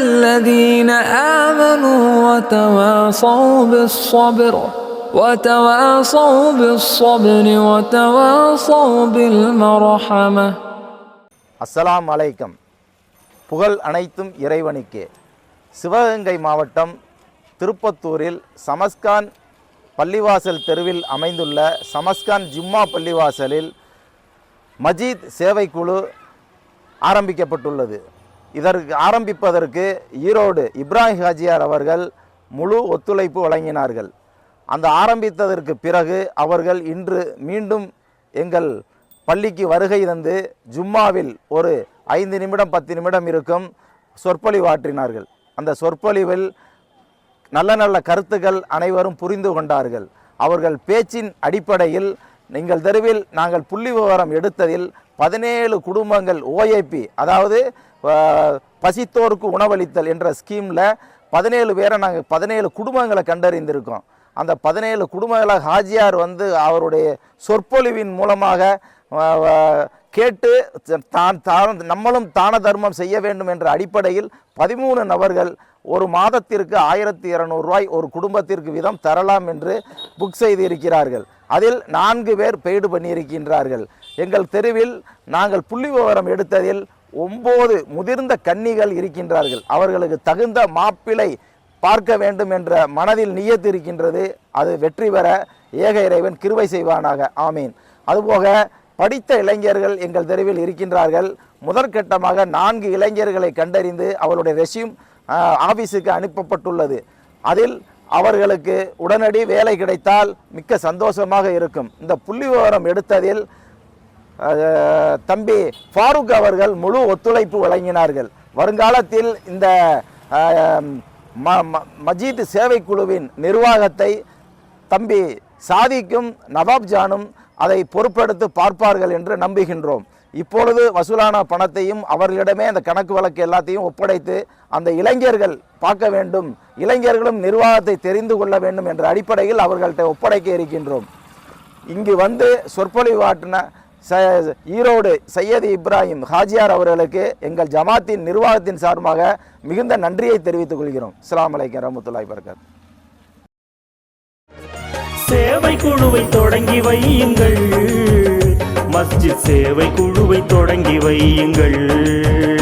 الذين آمنوا وتواصوا بالصبر وتواصوا بالصبر وتواصوا بالمرحمة அஸ்ஸலாம் அலைக்கம் புகழ் அனைத்தும் இறைவனுக்கே சிவகங்கை மாவட்டம் திருப்பத்தூரில் சமஸ்கான் பள்ளிவாசல் தெருவில் அமைந்துள்ள சமஸ்கான் ஜும்மா பள்ளிவாசலில் மஜீத் சேவைக்குழு ஆரம்பிக்கப்பட்டுள்ளது இதற்கு ஆரம்பிப்பதற்கு ஈரோடு இப்ராஹிம் ஹாஜியார் அவர்கள் முழு ஒத்துழைப்பு வழங்கினார்கள். அந்த ஆரம்பித்ததற்கு பிறகு அவர்கள் இன்று மீண்டும் எங்கள் பள்ளிக்கு வருகை தந்து ஜும்மாவில் ஒரு ஐந்து நிமிடம் பத்து நிமிடம் இருக்கும் சொற்பொழிவாற்றினார்கள் அந்த சொற்பொழிவில் நல்ல நல்ல கருத்துக்கள் அனைவரும் புரிந்து கொண்டார்கள். அவர்கள் பேச்சின் அடிப்படையில் நீங்கள் தெருவில் நாங்கள் புள்ளி விவரம் எடுத்ததில் பதினேழு குடும்பங்கள் ஓஏபி அதாவது பசித்தோருக்கு உணவளித்தல் என்ற ஸ்கீமில் பதினேழு பேரை நாங்கள் பதினேழு குடும்பங்களை கண்டறிந்திருக்கோம். அந்த பதினேழு குடும்பங்களை ஹாஜியார் வந்து அவருடைய சொற்பொழிவின் மூலமாக கேட்டு தான் தான் நம்மளும் தான தர்மம் செய்ய வேண்டும் என்ற அடிப்படையில் பதிமூணு நபர்கள் ஒரு மாதத்திற்கு ஆயிரத்தி இரநூறுவாய் ஒரு குடும்பத்திற்கு விதம் தரலாம் என்று புக் செய்திருக்கிறார்கள். அதில் நான்கு பேர் பெய்டு பண்ணியிருக்கின்றார்கள். எங்கள் தெருவில் நாங்கள் புள்ளி விவரம் எடுத்ததில் ஒம்பது முதிர்ந்த கன்னிகள் இருக்கின்றார்கள். அவர்களுக்கு தகுந்த மாப்பிளை பார்க்க வேண்டும் என்ற மனதில் நியத்து இருக்கின்றது. அது வெற்றி பெற ஏக இறைவன் கிருவை செய்வானாக. ஆமீன். அதுபோக படித்த இளைஞர்கள் எங்கள் தெருவில் இருக்கின்றார்கள். முதற்கட்டமாக நான்கு இளைஞர்களை கண்டறிந்து அவருடைய ரெஸ்யூம் ஆஃபீஸுக்கு அனுப்பப்பட்டுள்ளது. அதில் அவர்களுக்கு உடனடி வேலை கிடைத்தால் மிக்க சந்தோஷமாக இருக்கும். இந்த புள்ளி விவரம் எடுத்ததில் தம்பி ஃபாரூக் அவர்கள் முழு ஒத்துழைப்பு வழங்கினார்கள். வருங்காலத்தில் இந்த ம- ம- மஜீத் சேவைக்குழுவின் நிர்வாகத்தை தம்பி சாதிக்கும் நவாப் ஜானும் அதை பொறுப்பெடுத்து பார்ப்பார்கள் என்று நம்புகின்றோம். இப்பொழுது வசூலான பணத்தையும் அவர்களிடமே அந்த கணக்கு வழக்கு எல்லாத்தையும் ஒப்படைத்து அந்த இளைஞர்கள் பார்க்க வேண்டும். இளைஞர்களும் நிர்வாகத்தை தெரிந்து கொள்ள வேண்டும் என்ற அடிப்படையில் அவர்கள்ட்ட ஒப்படைக்க இருக்கின்றோம். இங்கு வந்து சொற்பொழிவாட்டின ச ஈரோடு சையது இப்ராஹிம் ஹாஜியார் அவர்களுக்கு எங்கள் ஜமாத்தின் நிர்வாகத்தின் சார்பாக மிகுந்த நன்றியை தெரிவித்துக் கொள்கிறோம். இஸ்லாம் அலைக்கம் ரமத்துல்லாய் பர்கத் சேவை குழுவை தொடங்கி வையுங்கள். மஸ்ஜித் சேவை குழுவை தொடங்கி வையுங்கள்.